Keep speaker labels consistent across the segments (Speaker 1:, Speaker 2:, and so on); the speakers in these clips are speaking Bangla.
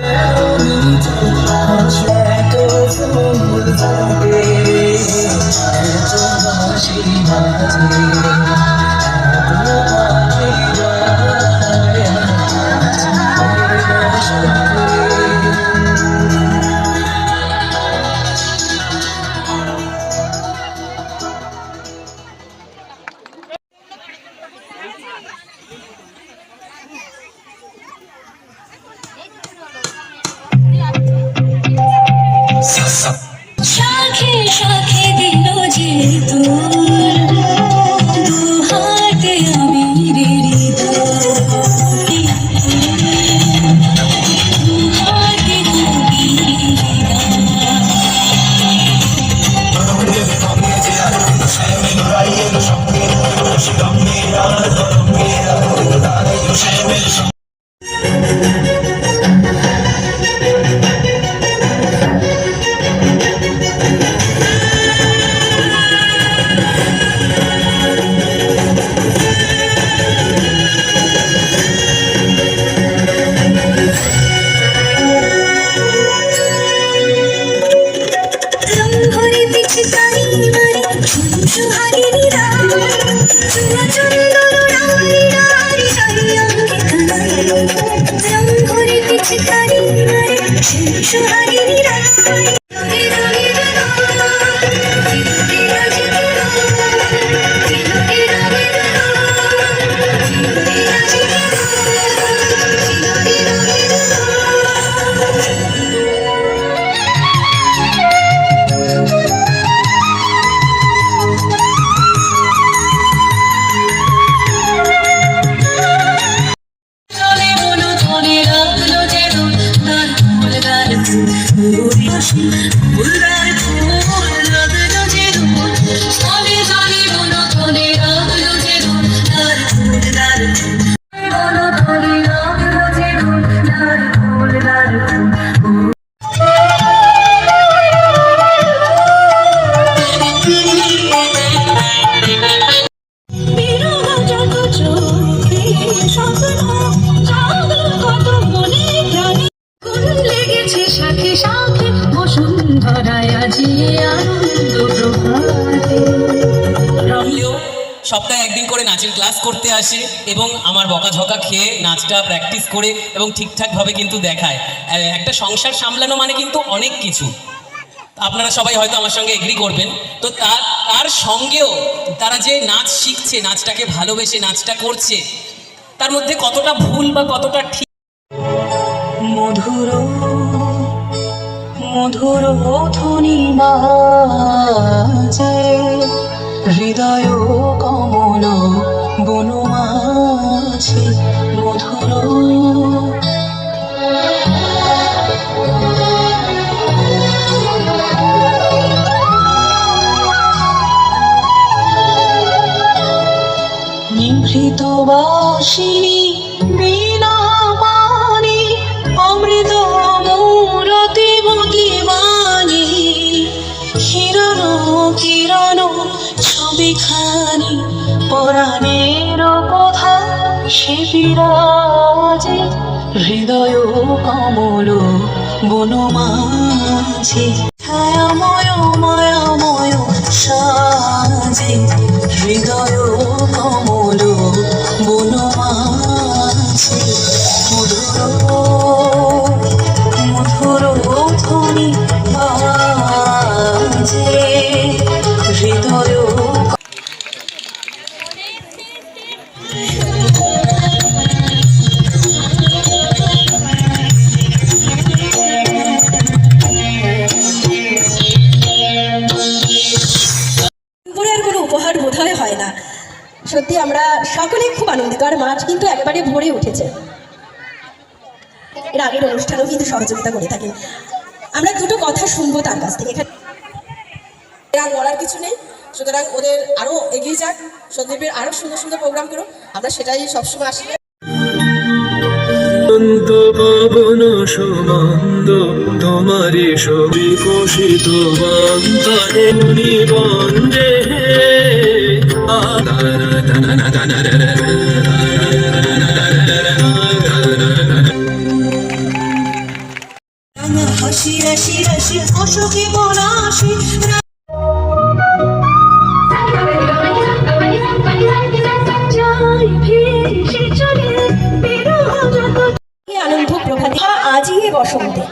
Speaker 1: Yeah. Sat. রঙ্গরে পিচকারি
Speaker 2: sleep. সপ্তাহে একদিন করে নাচের ক্লাস করতে আসে এবং আমার বকাঝকা খেয়ে নাচটা প্র্যাকটিস করে এবং ঠিকঠাকভাবে কিন্তু দেখায়। একটা সংসার সামলানো মানে কিন্তু অনেক কিছু। আপনারা সবাই হয়তো আমার সঙ্গে এগ্রি করবেন। তো তার তার সঙ্গেও তারা যে নাচ শিখছে, নাচটাকে ভালোবেসে, নাচটা করছে, তার মধ্যে কতটা ভুল বা কতটা ঠিক?
Speaker 1: মধুর মধুর হৃদয় বনমাছে মধুর। নিভৃত বাসিনী বীণা পানি অমৃত মূরতি বুদ্ধিমানি হিরণ কিরণ ছবিখানি পরাণের কথা সে বিরাজে হৃদয় কমল বনমাঝে।
Speaker 3: সকলেই খুব আনন্দিত। আর মাঠ কিন্তু একেবারে ভরে উঠেছে। এর আগের অনুষ্ঠানেও কিন্তু সহযোগিতা করে থাকেন। আমরা দুটো কথা শুনব তার কাছ থেকে। এখানে
Speaker 4: বলার কিছু নেই। সুতরাং ওদের আরও এগিয়ে যাক। সন্দীপের আরও সুন্দর সুন্দর প্রোগ্রাম করো আমরা সেটাই সবসময় আসলে।
Speaker 5: অনন্ত পাবন সমান্দ তোমারি সবিকশিত বান্তারে
Speaker 6: রাশি রাশি রাশি যত
Speaker 3: এই আনন্দ প্রভাতে? আজই বসন্তে।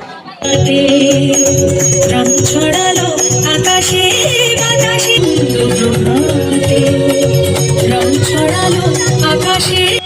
Speaker 6: ছড়ালো আকাশে।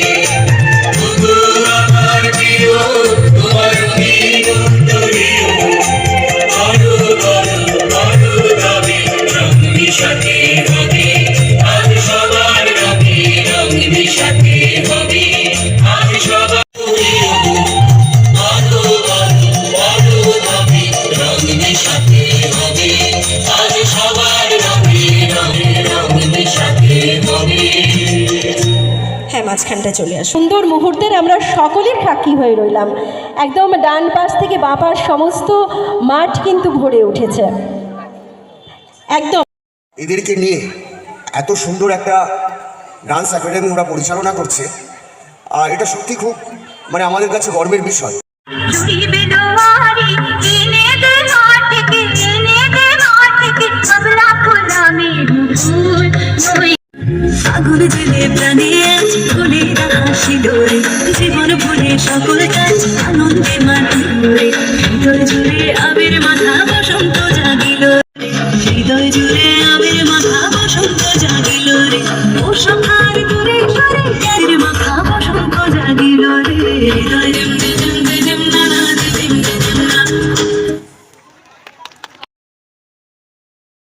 Speaker 3: মাঝখানটা চলে আসে সুন্দর মুহূর্তের আমরা সকলের সাক্ষী হয়ে রইলাম। একদম ডান পাশ থেকে বাঁ পাশ সমস্ত মাঠ কিন্তু ভরে উঠেছে। একদম।
Speaker 7: এদেরকে নিয়ে এত সুন্দর একটা ডান্স একাডেমি ওরা পরিচালনা করছে। আর এটা সত্যি খুব মানে আমাদের কাছে গর্বের বিষয়।
Speaker 6: দিবে দুয়ারি এনে i'll